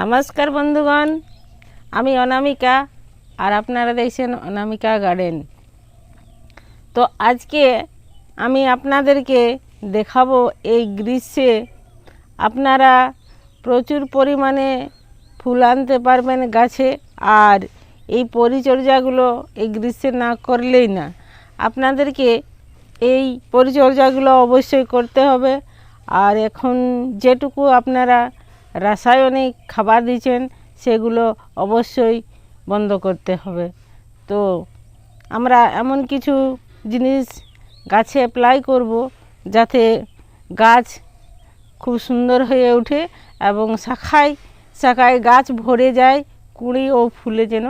নমস্কার বন্ধুগণ, আমি অনামিকা আর আপনারা দেখছেন অনামিকা গার্ডেন। তো আজকে আমি আপনাদেরকে দেখাবো এই গ্রীষ্মে আপনারা প্রচুর পরিমাণে ফুল আনতে পারবেন গাছে, আর এই পরিচর্যাগুলো এই গ্রীষ্মে না করলেই না। আপনাদেরকে এই পরিচর্যাগুলো অবশ্যই করতে হবে। আর এখন যেটুকু আপনারা রাসায়নিক খাবার দিচ্ছেন সেগুলো অবশ্যই বন্ধ করতে হবে। তো আমরা এমন কিছু জিনিস গাছে অ্যাপ্লাই করব যাতে গাছ খুব সুন্দর হয়ে ওঠে এবং শাখায় শাখায় গাছ ভরে যায়, কুঁড়ি ও ফুলে যেন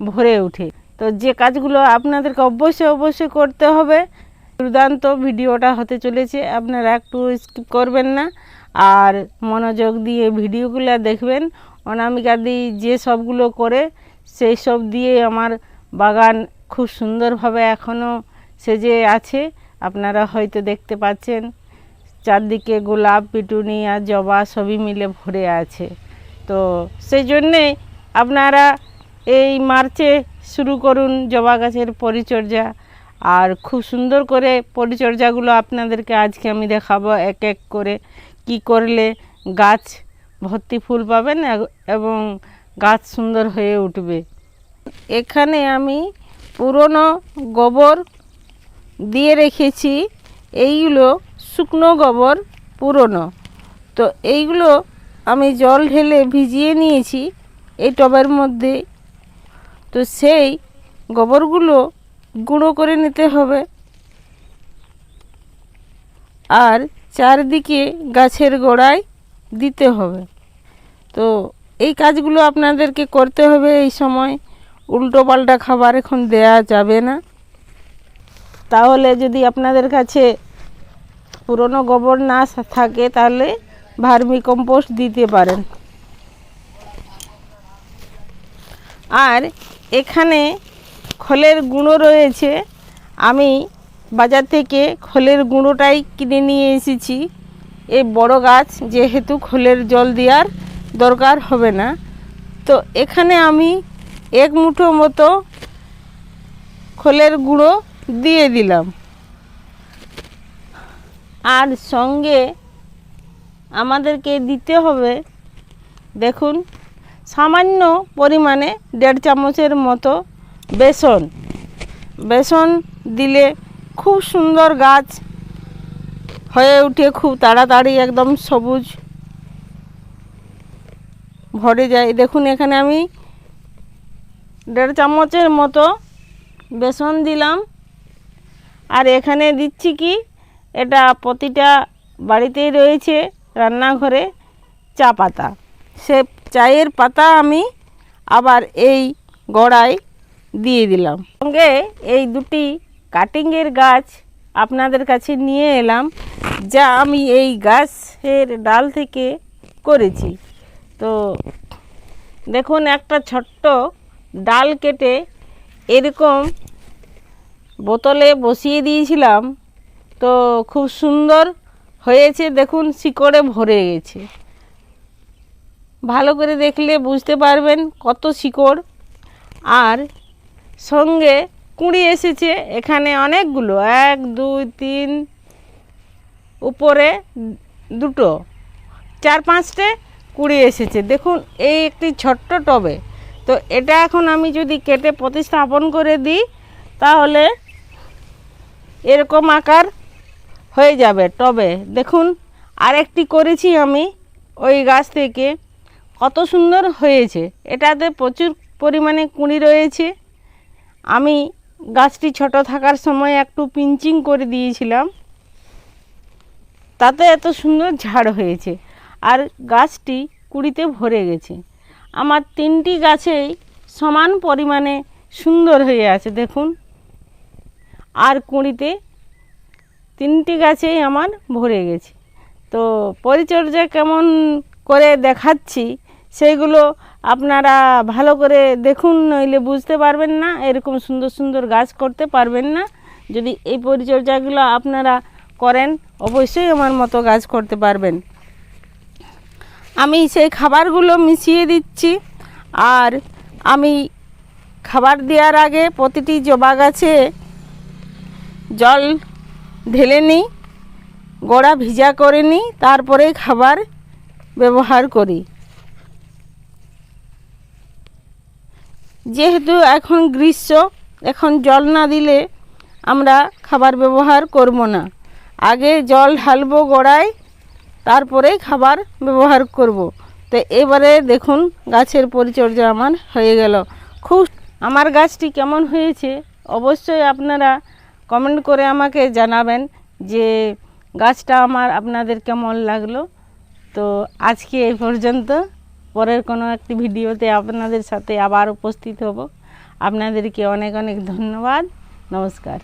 ভরে ওঠে। তো যে কাজগুলো আপনাদেরকে অবশ্যই অবশ্যই করতে হবে দুর্দান্ত ভিডিওটা হতে চলেছে, আপনারা একটু স্কিপ করবেন না। আর মনোযোগ দিয়ে ভিডিওগুলো দেখবেন, অনামিকা দি যে সবগুলো করে, সেই সব দিয়ে আমার বাগান খুব সুন্দরভাবে এখনও সেজে আছে। আপনারা হয়তো দেখতে পাচ্ছেন, চারদিকে গোলাপ, পিটুনিয়া, জবা সবই মিলে ভরে আছে। তো সেই জন্যে আপনারা এই মার্চে শুরু করুন জবা গাছের পরিচর্যা। আর খুব সুন্দর করে পরিচর্যাগুলো আপনাদেরকে আজকে আমি দেখাবো এক এক করে। কি করলে গাছ ভর্তি ফুল পাবেন এবং গাছ সুন্দর হয়ে উঠবে। এখানে আমি পুরনো গোবর দিয়ে রেখেছি। এইগুলো শুকনো গোবর, পুরনো। তো এইগুলো আমি জল ঢেলে ভিজিয়ে নিয়েছি এই টবের মধ্যে। তো সেই গোবরগুলো গুঁড়ো করে নিতে হবে। আর চারদিকে গাছের গোড়ায় দিতে হবে। তো এই কাজগুলো আপনাদেরকে করতে হবে। এই সময় উল্টো পাল্টা খাবার এখন দেয়া যাবে না। তাহলে যদি আপনাদের কাছে পুরনো গোবর না থাকে, তাহলে ভার্মি কম্পোস্ট দিতে পারেন। আর এখানে খোলের গুঁড়ো রয়েছে। আমি বাজার থেকে খোলের গুঁড়োটাই কিনে নিয়ে এসেছি। এই বড় গাছ যেহেতু খোলের জল দেওয়ার দরকার হবে না। তো এখানে আমি এক মুঠো মতো খোলের গুঁড়ো দিয়ে দিলাম। আর সঙ্গে আমাদেরকে দিতে হবে, দেখুন, সামান্য পরিমাণে দেড় চামচের মতো বেসন। বেসন দিলে খুব সুন্দর গাছ হয়ে উঠে, খুব তাড়াতাড়ি একদম সবুজ ভরে যায়। দেখুন, এখানে আমি দেড় চামচের মতো বেসন দিলাম। আর এখানে দিচ্ছি কি, এটা প্রতিটা বাড়িতেই রয়েছে রান্নাঘরে চা পাতা। সে চায়ের পাতা আমি আবার এই গড়ায় দিয়ে দিলাম। সঙ্গে এই দুটি কাটিংয়ের গাছ আপনাদের কাছে নিয়ে এলাম, যা আমি এই গাছের ডাল থেকে করেছি। তো দেখুন, একটা ছোট্ট ডাল কেটে এরকম বোতলে বসিয়ে দিয়েছিলাম। তো খুব সুন্দর হয়েছে, দেখুন, শিকড়ে ভরে গেছে। ভালো করে দেখলে বুঝতে পারবেন কত শিকড়। আর সঙ্গে কুঁড়ি এসেছে এখানে অনেকগুলো। এক, দুই, তিন, উপরে দুটো। চার, পাঁচটে কুড়ি এসেছে। দেখুন, এই একটি ছোট্ট টবে। তো এটা এখন আমি যদি কেটে প্রতিস্থাপন করে দিই, তাহলে এরকম আকার হয়ে যাবে টবে। দেখুন, আরেকটি করেছি আমি ওই গাছ থেকে। কত সুন্দর হয়েছে। এটাতে প্রচুর পরিমাণে কুঁড়ি রয়েছে। আমি গাছটি ছোট থাকার সময় একটু পিঞ্চিং করে দিয়েছিলাম। তাতে এত সুন্দর ঝাড় হয়েছে আর গাছটি কুড়িতে ভরে গেছে। আমার তিনটি গাছেই সমান পরিমাণে সুন্দর হয়ে আছে, দেখুন। আর কুঁড়িতে তিনটি গাছেই আমার ভরে গেছে। তো পরিচর্যা কেমন করে দেখাচ্ছি, সেইগুলো আপনারা ভালো করে দেখুন, নইলে বুঝতে পারবেন না। এরকম সুন্দর সুন্দর গাছ করতে পারবেন না। যদি এই পরিচর্যাগুলো আপনারা করেন, অবশ্যই আমার মতো গাছ করতে পারবেন। আমি সেই খাবারগুলো মিশিয়ে দিচ্ছি। আর আমি খাবার দেওয়ার আগে প্রতিটি জবা গাছে জল ঢেলে নিই, গোড়া ভিজা করে নিই, তারপরে খাবার ব্যবহার করি। যেহেতু এখন গ্রীষ্ম, এখন জল না দিলে আমরা খাবার ব্যবহার করব না। আগে জল ঢালবো গোড়ায় তারপরে খাবার ব্যবহার করব। তো এবারে দেখুন, গাছের পরিচর্যা আমার হয়ে গেল। খুব, আমার গাছটি কেমন হয়েছে অবশ্যই আপনারা কমেন্ট করে আমাকে জানাবেন যে গাছটা আমার আপনাদের কেমন লাগল। তো আজকে এই পর্যন্ত। পরের কোনো একটি ভিডিওতে আপনাদের সাথে আবার উপস্থিত হব। আপনাদেরকে অনেক অনেক ধন্যবাদ। নমস্কার।